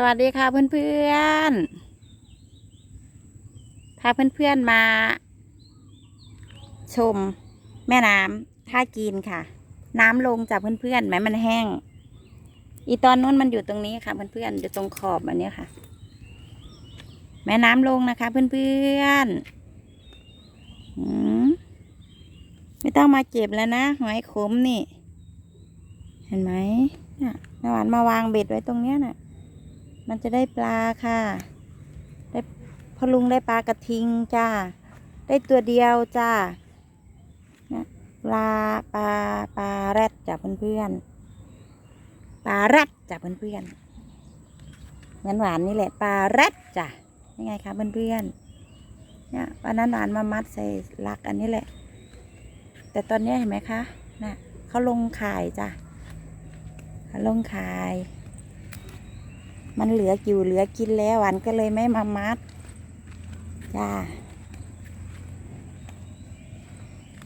สวัสดีค่ะเพื่อนๆ พาเพื่อนๆมา ชมแม่น้ำท่าจีนค่ะ น้ำลงจากเพื่อนๆแม้มันแห้ง อีตอนนู้นมันอยู่ตรงนี้ค่ะเพื่อนๆอยู่ตรงขอบอันนี้ค่ะ แม่น้ำลงนะคะ เพื่อนๆอืมไม่ต้องมาเก็บแล้วนะหอยขมนี่ เห็นไหมนี่ยแม่หวานมาวางเบ็ดไว้ตรงเนี้ยน่ะ มันจะได้ปลาค่ะ ได้พอลุงได้ปลากระทิงจ้า ได้ตัวเดียวจ้านะปลาปลาปลาแรดจากเพื่อนๆ ปลาแรดจากเพื่อนๆงั้นหวานนี่แหละปลาแรดจ้ะยังไงคะเพื่อนๆ เนี่ยวันนั้นหวานมามัดใส่ลักอันนี้แหละ แต่ตอนนี้เห็นไหมคะน่ะเขาลงข่ายจ้ะเขาลงข่าย มันเหลืออยู่เหลือกินแล้วหวานก็เลยไม่มามัด จ้า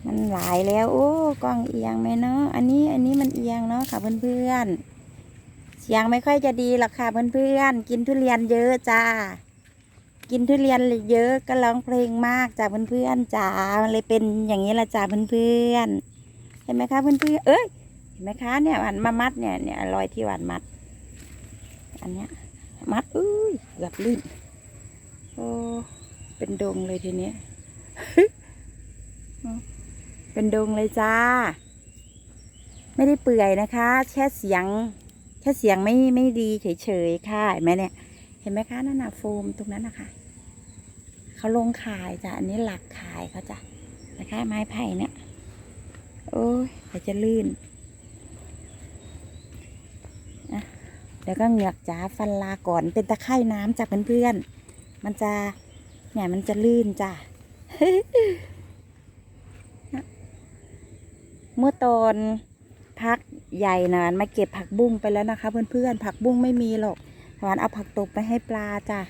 มันหลายแล้ว โอ้กล้องเอียงไหมเนาะ อันนี้อันนี้มันเอียงเนาะค่ะเพื่อนๆ เสียงไม่ค่อยจะดีหรอกค่ะเพื่อนๆ กินทุเรียนเยอะจ้า กินทุเรียนเยอะก็ร้องเพลงมากจ้าเพื่อนๆจ้า มันเลยเป็นอย่างนี้ละจ้าเพื่อนๆ เห็นไหมคะเพื่อนๆ เอ้ย เห็นไหมคะเนี่ยหวานมามัดเนี่ยเนี่ยรอยที่หวานมัด อันเนี้ย มัดอุ้ยเกือบลื่น โอ้ เป็นดงเลยทีเนี้ย เป็นดงเลยจ้า ไม่ได้เปื่อยนะคะ แค่เสียง แค่เสียงไม่ไม่ดีเฉยๆค่ะ เห็นไหมเนี่ย เห็นไหมคะนั่นน่ะโฟมตรงนั้นนะคะ เขาลงขายจ้ะ อันนี้หลักขายเขาจ้ะนะคะไม้ไผ่เนี่ย โอ้ยเดี๋ยวจะลื่น เดี๋ยวก็เหงือกจ๋าฟันลาก่อนเป็นตะไคร่น้ำจากเพื่อนๆมันจะเนี่ยมันจะลื่นจ้ะเมื่อตอนพักใหญ่นานมาเก็บผักบุ้งไปแล้วนะคะ เพื่อนๆผักบุ้งไม่มีหรอกหวานเอาผักตบไปให้ปลาจ้ะ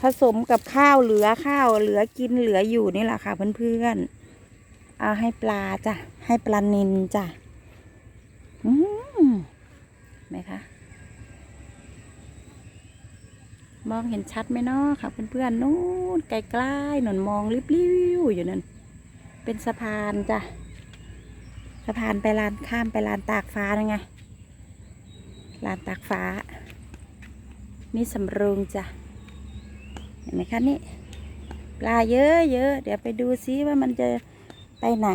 ผสมกับข้าวเหลือข้าวเหลือกินเหลืออยู่นี่แหละค่ะเพื่อนๆเอาให้ปลาจ้ะให้ปลานินจ้ะ ไหมคะ มองเห็นชัดไหมเนาะค่ะเพื่อนๆ นู้นไกลๆหนุนมองริบๆอยู่นั่น เป็นสะพานจ้ะ สะพานไปลานข้ามไปลานตากฟ้านั่นไง ลานตากฟ้า นี่สำโรงจ้ะ เห็นไหมคะนี่ปลาเยอะเยอะเดี๋ยวไปดูซิว่ามันจะไปไหน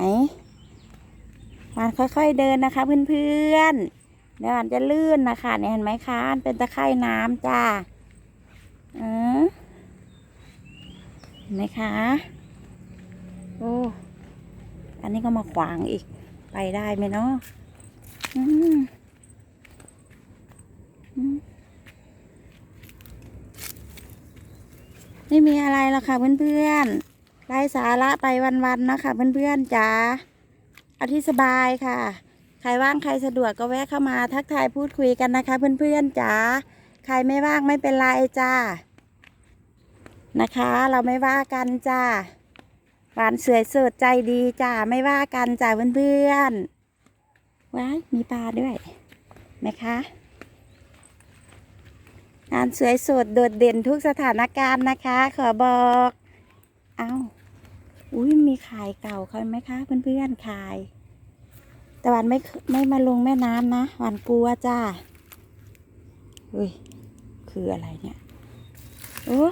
วานค่อยๆเดินนะคะเพื่อนๆ เดี๋ยวมันจะลื่นนะคะเนี่ยเห็นไหมคะมันเป็นตะไคร่น้ำจ้าเออเห็นไหมคะโอ้อันนี้ก็มาขวางอีกไปได้ไหมเนาะอืมไม่มีอะไรหรอกค่ะเพื่อนๆไร้สาระไปวันๆนะคะเพื่อนๆจ๋าเอาที่สบายค่ะ ใครว่างใครสะดวกก็แวะเข้ามาทักทายพูดคุยกันนะคะเพื่อนๆจ๋าใครไม่ว่างไม่เป็นไรจ้านะคะ เราไม่ว่ากันจ้าหวานสวยสดใจดีจ้าไม่ว่ากันจ้าเพื่อนๆว้ายมีปลาด้วยนะคะงานสวยสดโดดเด่นทุกสถานการณ์นะคะ ขอบอก เอาอุ้ยมีขายเก่าเขาไหมคะ เพื่อนๆขาย แต่วานไม่ไม่มาลงแม่น้ำนะวานกลัวจ้าอุ้ยคืออะไรเนี่ยโอ้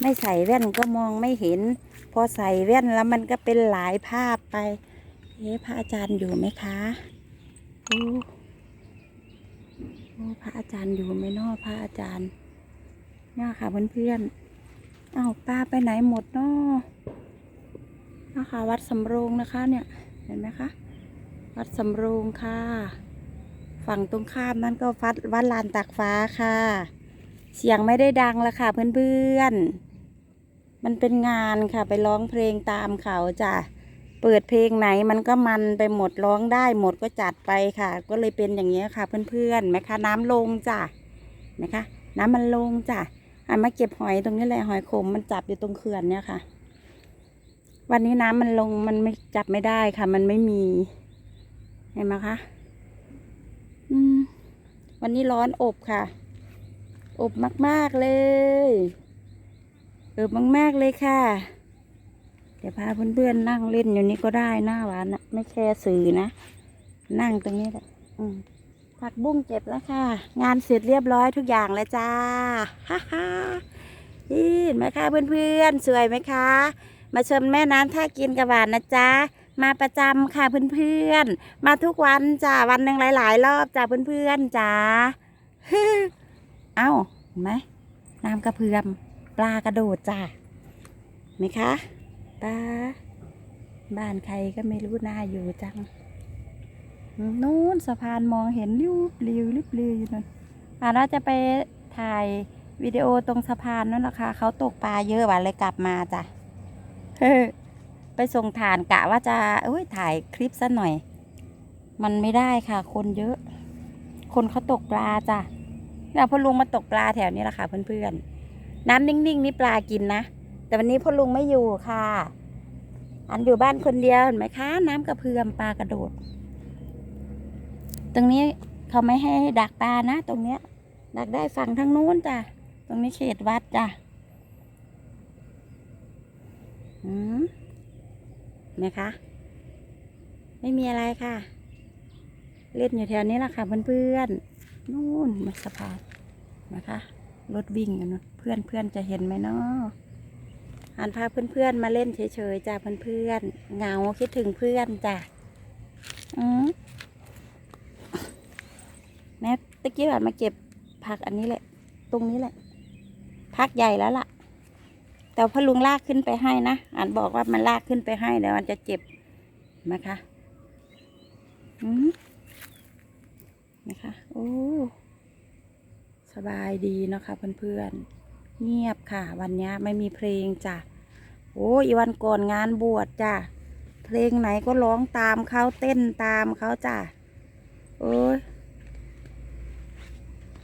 ไม่ใส่แว่นก็มองไม่เห็น พอใส่แว่นแล้วมันก็เป็นหลายภาพไปเอ๊ะพระอาจารย์อยู่ไหมคะโอ้โอ้พระอาจารย์อยู่ไหมนาะพระอาจารย์เนี่ยค่ะเพื่อนๆอ้าวป้าไปไหนหมดเนาะนะคะวัดสำโรงนะคะเนี่ย เห็นไหมคะ วัดสำโรงค่ะ ฝั่งตรงข้ามนั่นก็วัดวัดลานตากฟ้าค่ะ เสียงไม่ได้ดังละค่ะ เพื่อนๆ มันเป็นงานค่ะ ไปร้องเพลงตามเขาจ้ะเปิดเพลงไหนมันก็มันไปหมดร้องได้หมดก็จัดไปค่ะ ก็เลยเป็นอย่างนี้ค่ะ เพื่อนๆไหมคะน้ำลงจ้ะนะคะน้ำมันลงจ้ะอะมาเก็บหอยตรงนี้แหละหอยขมมันจับอยู่ตรงเขื่อนเนี่ยค่ะ วันนี้น้ำมันลงมันไม่จับไม่ได้ค่ะ มันไม่มี เห็นไหมคะอืมวันนี้ร้อนอบค่ะ อบมาก ๆ เลย อบมาก ๆ เลยค่ะ เดี๋ยวพาเพื่อนๆนั่งเล่นอยู่นี่ก็ได้หน้าหวานนะไม่แคร์สื่อนะ นั่งตรงนี้แหละผักบุ้งเก็บแล้วค่ะ งานเสร็จเรียบร้อยทุกอย่างแล้วจ้า ฮ่าฮ่านี่เห็นไหมคะเพื่อนๆสวยไหมคะ มาชมแม่น้ำท่ากินกับานนะจ๊ะ มาประจำค่ะเพื่อนๆ มาทุกวันจ้าวันหนึ่งหลาย ๆ รอบจ้าเพื่อนๆจ้าเอ้าเห็นไหมน้ำกระเพื่อมปลากระโดดจ้าไหมคะตาบ้านใครก็ไม่รู้น่าอยู่จังนู้นสะพานมองเห็นริ้วปลิวริบลิวอยู่นั่นอ่าเราจะไปถ่ายวิดีโอตรงสะพานนั่นแหละค่ะเขาตกปลาเยอะว่ะเลยกลับมาจ้ะเฮ้ ไปส่งฐานกะว่าจะเอ้ยถ่ายคลิปซะหน่อย มันไม่ได้ค่ะ คนเยอะ คนเขาตกปลาจ้ะเนี่ยพ่อลุงมาตกปลาแถวนี้แหละค่ะ เพื่อนๆน้ำนิ่งๆนี่ปลากินนะแต่วันนี้พ่อลุงไม่อยู่ค่ะ อันอยู่บ้านคนเดียวเห็นไหมคะ น้ำกระเพื่อมปลากระโดด ตรงนี้เขาไม่ให้ดักปลานะตรงเนี้ย ดักได้ฝั่งทางนู้นจ้ะตรงนี้เขตวัดจ้ะอืม นะคะ ไม่มีอะไรค่ะ เล่นอยู่แถวนี้แหละค่ะเพื่อนๆนู่นมาสะพานนะคะรถวิ่งกันนู่นเพื่อนเพื่อนจะเห็นไหมเนาะอันพาเพื่อนๆมาเล่นเฉยๆจ้ะเพื่อนๆเหงาคิดถึงเพื่อนจ้ะอืมแม่ตะกี้ผ่านมาเก็บผักอันนี้แหละ ตรงนี้แหละพักใหญ่แล้วล่ะ แต่พอลุงลากขึ้นไปให้นะอ่านบอกว่ามันลากขึ้นไปให้เดี๋ยวมันจะเจ็บนะคะอืมนะคะโอ้สบายดีเนาะค่ะเพื่อนๆเงียบค่ะ วันนี้ไม่มีเพลงจ้ะโอ้อีวันก่อนงานบวชจ้ะเพลงไหนก็ร้องตามเขาเต้นตามเขาจ้ะโอ้ย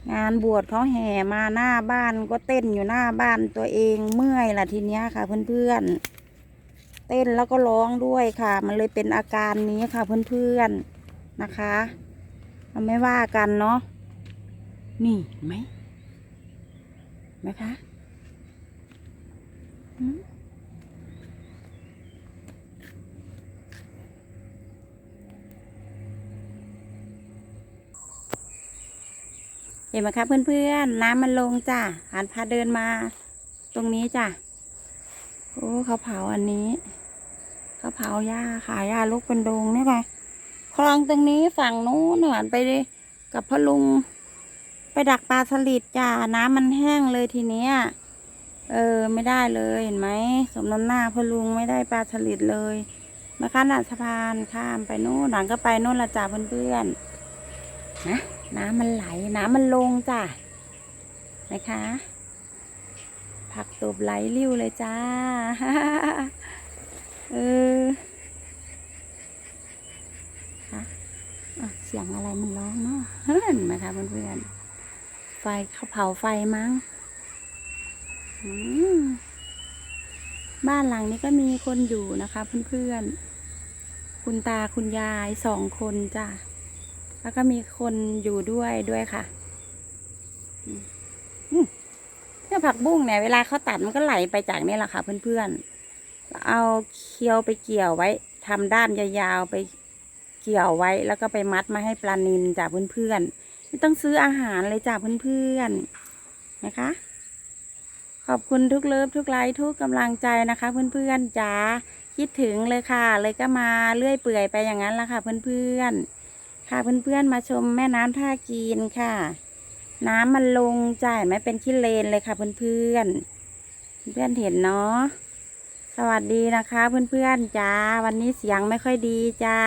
งานบวชเขาแห่มาหน้าบ้านก็เต้นอยู่หน้าบ้านตัวเองเมื่อยล่ะทีเนี้ยค่ะ เพื่อนๆ เต้นแล้วก็ร้องด้วยค่ะ มันเลยเป็นอาการนี้ค่ะ เพื่อนๆนะคะเราไม่ว่ากันเนาะนี่ไหมไหมคะ เห็นไหมคะเพื่อนๆ น้ำมันลงจ้ะอ่านพาเดินมาตรงนี้จ้ะโอ้เขาเผาอันนี้ เขาเผาหญ้าขายหญ้าลูกเป็นดงนี่ไงคลองตรงนี้ฝั่งนู้นหันไปดิกับพ่อลุง ไปดักปลาสลิดจ้าน้ำมันแห้งเลยทีเนี้ยเออไม่ได้เลยเห็นไหมสมน้ำหน้าพ่อลุงไม่ได้ปลาสลิดเลยมาข้ามหน้าสะพานข้ามไปนู่นหลังก็ไปนู่นละจ้าเพื่อนๆนะ น้ำมันไหล น้ำมันลงจ้ะนะคะ ผักตบไหลริ้วเลยจ้า เออค่ะเสียงอะไรมันร้องเนาะเห็นไหมคะเพื่อนๆ ไฟเขาเผาไฟมั้งบ้านหลังนี้ก็มีคนอยู่นะคะเพื่อนๆ คุณตาคุณยายสองคนจ้ะ แล้วก็มีคนอยู่ด้วยด้วยค่ะเนี่ยผักบุ้งเนี่ยเวลาเขาตัดมันก็ไหลไปจากนี่แหละค่ะเพื่อนๆเอาเคียวไปเกี่ยวไว้ทำด้ามยาวๆไปเกี่ยวไว้ แล้วก็ไปมัดมาให้ปลานินจากเพื่อนๆไม่ต้องซื้ออาหารเลยจากเพื่อนๆนะคะ ขอบคุณทุกเลิฟทุกไลค์ทุกกำลังใจนะคะ เพื่อนๆจ๋าคิดถึงเลยค่ะ เลยก็มาเลื่อยเปื่อยไปอย่างนั้นละค่ะ เพื่อนๆ ค่ะเพื่อนๆมาชมแม่น้ำท่ากีนค่ะ น้ำมันลงจ่ายไหมเป็นขี้เลนเลยค่ะเพื่อนๆเพื่อนเห็นเนาะสวัสดีนะคะเพื่อนๆจ้าวันนี้เสียงไม่ค่อยดีจ้า